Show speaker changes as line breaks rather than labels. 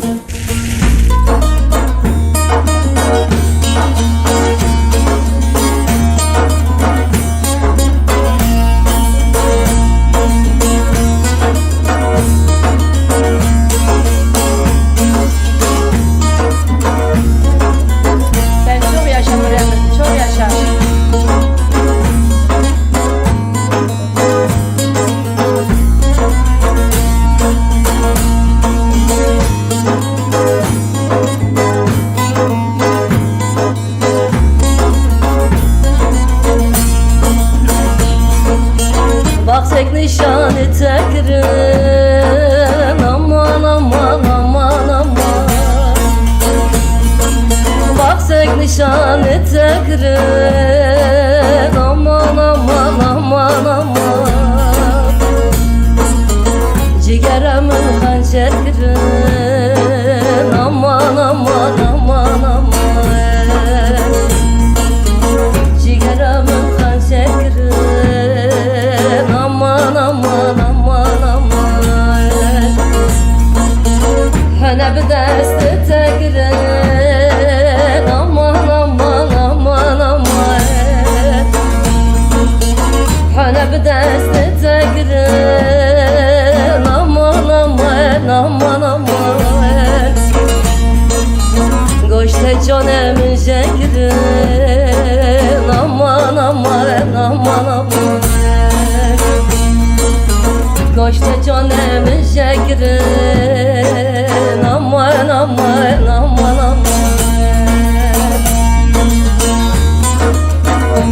Thank
you. Tek nişanı tekrin Aman aman aman aman. Bak tek nişanı tekrin bir dəstə çəkirəm Aman, aman, aman, aman. Qoşdə canəmin çəkirəm Aman, Aman, aman.